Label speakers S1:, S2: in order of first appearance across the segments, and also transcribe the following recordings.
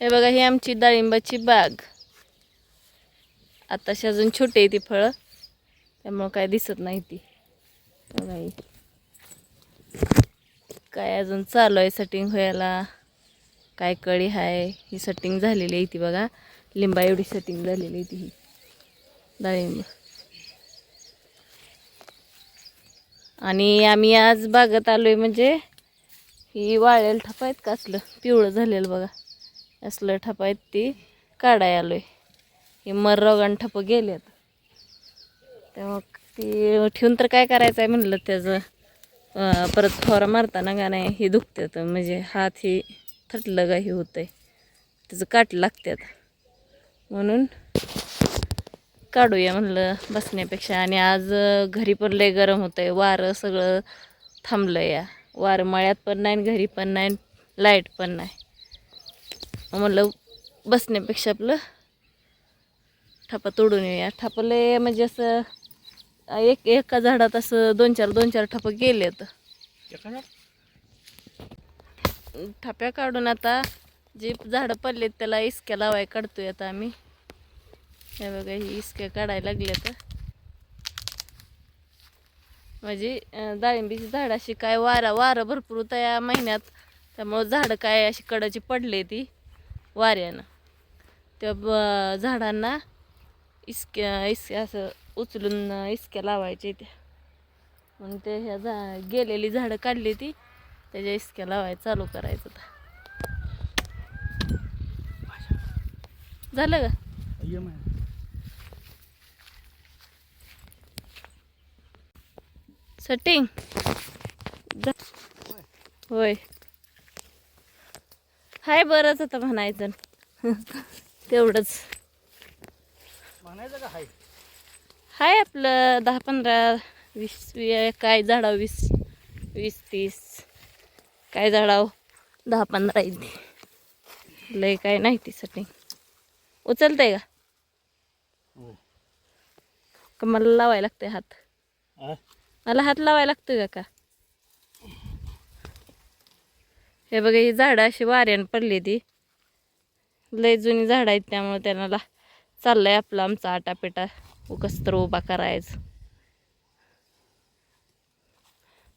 S1: हे बघा ही आमची डाळिंबाची बाग. आताशी अजून छोटे आहे ती फळं. त्यामुळं काय दिसत नाही ती. बघा काय अजून चालू आहे सेटिंग व्हायला काय कळी आहे ही सेटिंग झालेली आहे ती बघा. लिंबा एवढी सेटिंग झालेली आहे ती. ही डाळिंब. आणि आम्ही आज बागत आलो आहे म्हणजे ही वाळेल ठप आहेत का असलं? पिवळं झालेलं बघा. असलं ठपा आहेत ती काढाय आलोय. ही मररोगान ठपं गेलेत. तेव्हा ती ठेवून तर काय करायचं आहे म्हणलं त्याचं परत फवारा मारताना का नाही हे दुखतात म्हणजे हात हे थटलं का हे आहे त्याचं काट लागतात म्हणून काढूया म्हणलं बसण्यापेक्षा. आणि आज घरी पण लय गरम होतं आहे वारं सगळं थांबलं या. वारं मळ्यात पण नाही आणि घरी पण नाही लाइट पण नाही. मग म्हणलं बसण्यापेक्षा आपलं थापा तोडून येऊया. थापा लय म्हणजे असं एक एका झाडात असं दोन चार दोन चार ठपं गेलेत. थाप्या काढून आता जे झाडं पडलेत त्याला इस्क्या लावाय काढतोय आता आम्ही. हे बघा ही इस्क्या काढायला लागले तर म्हणजे डाळिंबीची झाड अशी काय वारा वारं भरपूर होतं या महिन्यात. त्यामुळं झाडं काय अशी कडाची पडले ती वाऱ्यानं. त्या ब झाडांना इस्क्या इस्क्या असं उचलून इस्क्या लावायच्या त्या. मग ते ह्या झा गेलेली झाडं काढली ती त्याच्या इस्क्या लावायला चालू करायचं आता. झालं का? सेटिंग होय. हाय बरंच आता म्हणायचं. तेवढंच.
S2: म्हणायचं का हाय?
S1: हाय आपलं दहा पंधरा वीस काय झाडाव वीस वीस तीस काय झाडाव? दहा पंधरा इथे. लय काय नाही ती सेटिंग उचलतंय का?
S2: होय.
S1: का मला लावायला लागतंय हात? मला हात लावायला लागतोय का का हे बघा ही झाडं अशी वाऱ्यानं पडली ती. लय जुनी झाडं आहेत त्यामुळे त्यांना ला चाललंय आपला आमचा आटापिटा. उकस तर उभा करायचं.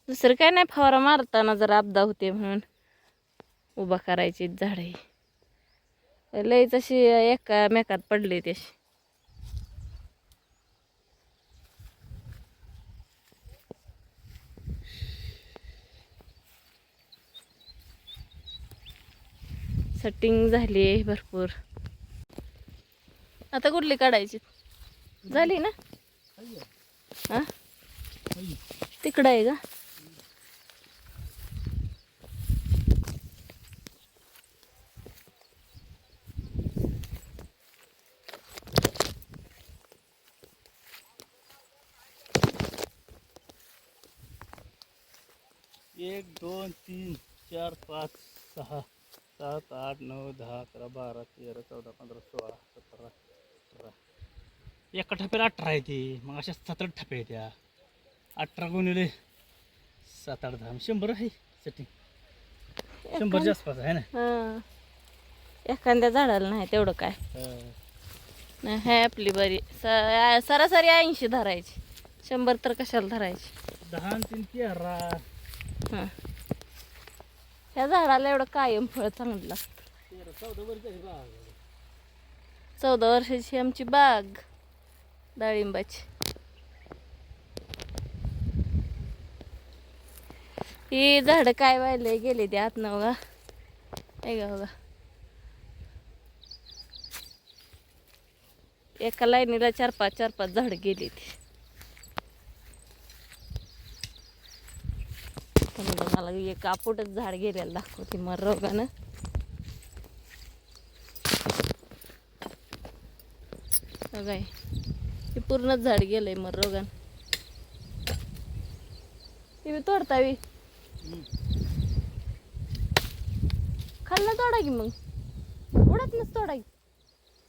S1: दुसरं काय नाही फवारा मारताना जर आपदा होते म्हणून उभा करायची झाडं लयच अशी एकामेकात पडली तशी सेटिंग झाली आहे भरपूर. आता कुठली काढायची? झाली ना? हा? तिकडं आहे का?
S2: एक दोन तीन चार पाच सहा. सात आठ नऊ दहा अकरा बारा तेरा चौदा पंधरा सोळा सतरा अठरा. एका ठप्याला अठरा आहे ती. मग अशा सात आठ ठप्या आहेत त्या अठरा गुणिले सात आठ दहा. शंभर आहे सेटिंग शंभरच्या आसपास आहे ना?
S1: हा. एखाद्या झाडाला नाही तेवढं काय. नाही आहे आपली बरी. सरासरी ऐंशी धरायची. शंभर तर कशाला धरायची?
S2: दहा तीन तेरा.
S1: हां. ह्या झाडाला एवढं कायम फळ चांगलं लागतं.
S2: चौदा
S1: वर्षाची आमची बाग डाळिंबाची. ही झाडं काय व्हायला गेले ते आत ना बघा. आहे बघा. एका लाईनीला चार पाच चार पाच झाड गेली ती. मला एक आपोटच झाड गेलेलं दाखवते मग रोगानं. बघा हे. पूर्णच झाड गेलंय मग रोगान. ते बी तोडतावी खाल्लं तोडा की मग. उडत नस तोडा की.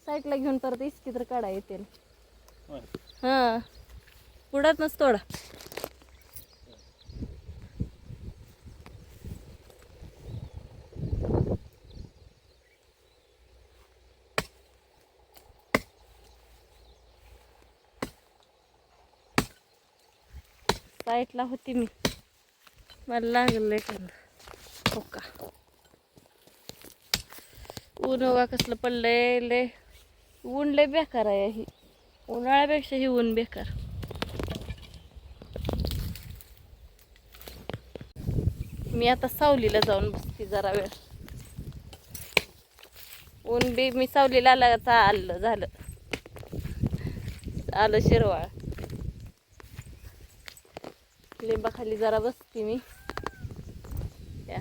S1: साईडला घेऊन परत इस्की तर काढा येते. हां. उडत नस तोडा. साईटला होती मी. मला लागलं हो का? ऊन बघा कसलं पडलंय लय. ऊन लय बेकार आहे ही. उन्हाळ्यापेक्षा ही ऊन बेकार. मी आता सावलीला जाऊन बसते जरा वेळ. ऊन बी मी सावलीला आला झालं. आलं शिरवाळ. लिंबाखाली जरा बसते मी. या.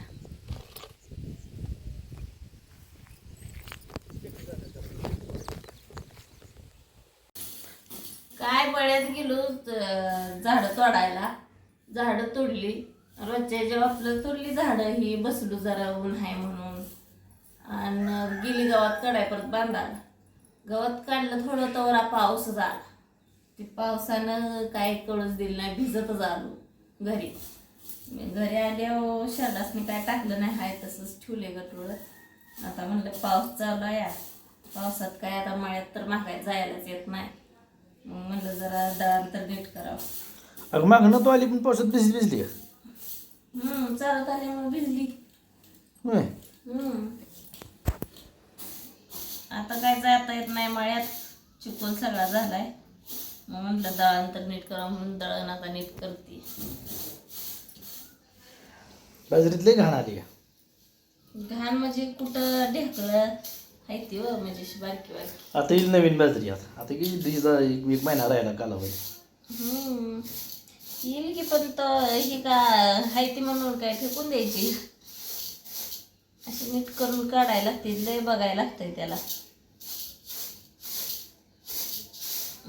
S1: काय बळ्यात गेलो झाडं तोडायला. झाडं तोडली. रोजच्या जेव्हा आपलं तोडली झाडं ही बसलो जरा ऊन आहे म्हणून. आणि गेली गावात कडाय परत बांधायला. गवत काढलं थोडं तवरा पाऊस झाला. ते पावसानं काय कळूच दिलं नाही भिजतच आलो. घरी. मी घरी आल्यावर शरदासनी काय टाकलं नाही हाय तसंच ठेवले गटोळं आता म्हणलं पाऊस चालू आहे. पावसात काय आता मळ्यात तर मागाय जायलाच येत नाही. मग म्हणलं जरा दळांतर नीट करावं.
S2: अगं मागणं तू आली पण पावसात भिजली भिजली
S1: हम्म चालत आल्यामुळे भिजली. हम्म. आता काय जाता येत नाही मळ्यात. चिकोल सगळा झालाय. मग म्हटलं दळण तर नीट करा म्हणून दळण आता नीट करते.
S2: बाजरीत लई घाण आली का
S1: घाण म्हणजे कुठं ढेकळं आहे ती हो म्हणजे अशी बारकी बारकी.
S2: आता येईल नवीन बाजरी आता. आता किती तिचा एक एक महिना राहिला कालावधी.
S1: हम्म. येईल की पण तो ही का हाय ती म्हणून काय फेकून द्यायची? अशी नीट करून काढायला लागते लय बघायला लागतंय त्याला.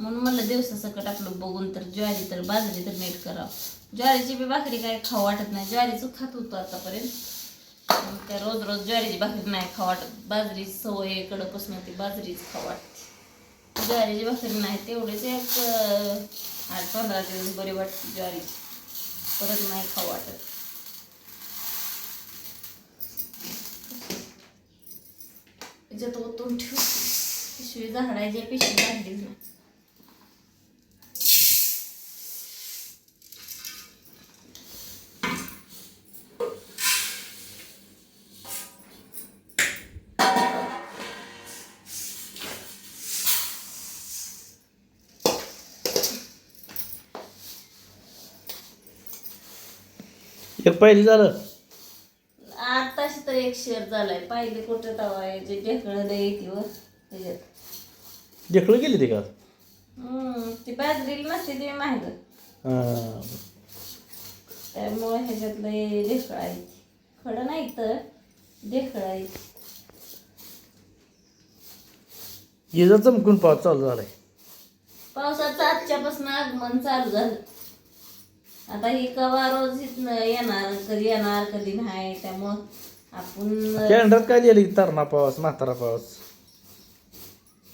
S1: म्हणून म्हणलं दिवसासकट आपलं बघून तर ज्वारी तर बाजरी तर नीट करावं. ज्वारीची बी भाकरी काय खाऊ वाटत नाही. ज्वारीचं खात होतो आतापर्यंत. त्या काय रोज रोज ज्वारीची भाकरी नाही खाऊ वाटत. बाजरी सवय कडपासून ती बाजरीच खाऊ वाटते. ज्वारीची भाकरी नाही तेवढेच एक आठ पंधरा दिवस बरी वाटते ज्वारीची. परत नाही खाऊ वाटत. त्याच्यात ओतून ठेव पिशवी झाडायची पिशवी झाडलीच नाही.
S2: एक पहिली झालं.
S1: आताशी तर एक शेअर झालाय. पाहिले कुठे तवा आहे जे ढेकळं लय येते व त्याच्यात.
S2: ढेकळं गेली ते का?
S1: हम्म, ती बाजरीला नसते ती माहिती
S2: हां.
S1: त्यामुळे ह्याच्यातलं ढेकळं आहे खडं नाही तर ढेकळं आहे.
S2: ये जर चमकून पाऊस चालू झालाय.
S1: पावसाचं आजच्यापासून आगमन चालू झालं. आता ही कवा रोज इथनं येणार कधी येणार कधी नाही त्यामुळं आपण
S2: कॅलेंडर काय लिहिलं तरणा पाऊस म्हातारा पाऊस?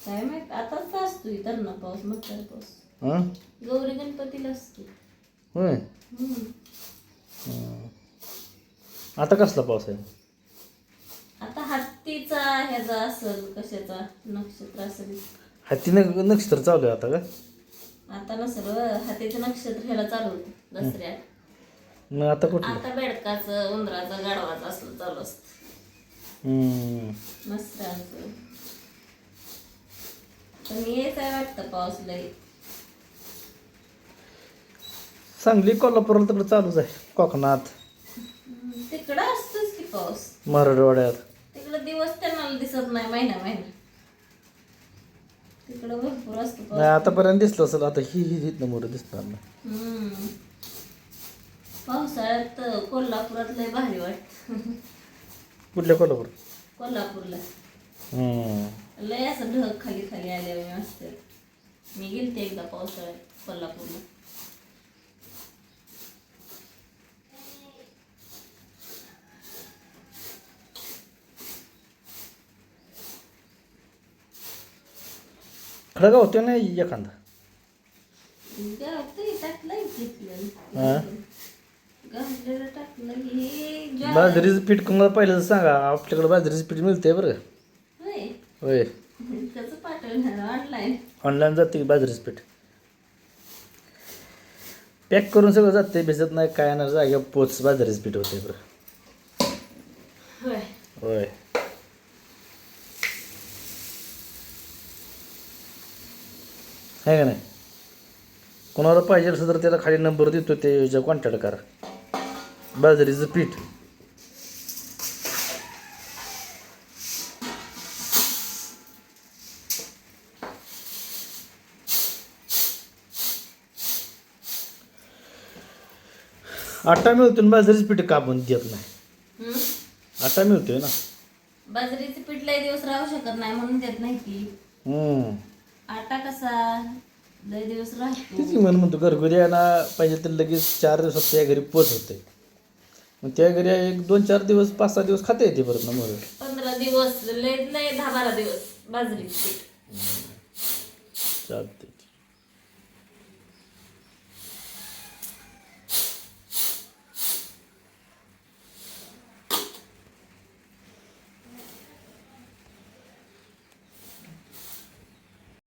S1: काय माहीत आताच असतो इतर ना पाऊस मग तर पाऊस.
S2: हां?
S1: गौरी गणपतीला असतो
S2: होय?
S1: हम्म.
S2: हां. आता कसला पाऊस आहे?
S1: आता हत्तीचा ह्याचा असेल कशाचा नक्षत्र असेल.
S2: हत्तीनं नक्षत्र चालू आहे आता का?
S1: आता नसेल व, हत्तीचं नक्षत्र ह्याला चालू होतं दसऱ्यात.
S2: मग आता कुठलं?
S1: आता बेडकाचं उंदराचं गाढवाचं असलं चालू असतं.
S2: हम्म.
S1: मस्तांचं पण येत आहे वाटतं पाऊस लई?
S2: सांगली कोल्हापूरला तिकडे चालूच आहे कोकणात.
S1: हम्म, तिकडं असतोच की पाऊस.
S2: मराठवाड्यात.
S1: तिकडं दिवस त्यांना दिसत नाही महिना महिना तिकडं भरपूर असतो
S2: नाही आतापर्यंत दिसलं असेल आता ही ही हितनं मोठं दिसणार
S1: हम्म. पावसाळ्यात कोल्हापुरात लय भारी वाटत.
S2: कुठल्या कोल्हापूर?
S1: कोल्हापूरला.
S2: हम्म.
S1: लय असं ढग खाली खाली आल्यावर मस्त. मी गेलते एकदा पावसाळ्यात कोल्हापूरला.
S2: खडगा होतो नाही एखादा? हा?
S1: हे
S2: बाजरीचं पीठ कोणाला पहिलं सांगा. आपल्याकडे बाजरीचं पीठ मिळते बरं.
S1: होय. ऑनलाईन
S2: जाते की बाजरीचं पीठ? पॅक करून सगळं जाते भिजत नाही काय नाही जाग्या पोच बाजारीच पीठ होते बरं.
S1: होय.
S2: आहे का नाही? कोणाला पाहिजे असं तर त्याला खाली नंबर देतो ते कॉन्टॅक्ट करा. बाजरीचं पीठ. आटा मिळतो ना बाजरीचं पीठ कापून देत नाही? आटा मिळतोय ना?
S1: बाजरीचं पीठ लय दिवस राहू शकत नाही म्हणून देत नाही की
S2: हम्म.
S1: आटा कसा? लय दिवस
S2: तेच मी म्हणून म्हणतो घरगुती ना पाहिजे तर लगेच चार दिवसात त्या घरी पोच होते. मग त्या घरी एक दोन चार दिवस पाच सहा दिवस खाता येते परत ना
S1: पंधरा दिवस लय लय दहा बारा दिवस बाजरीचं पीठ.
S2: चालते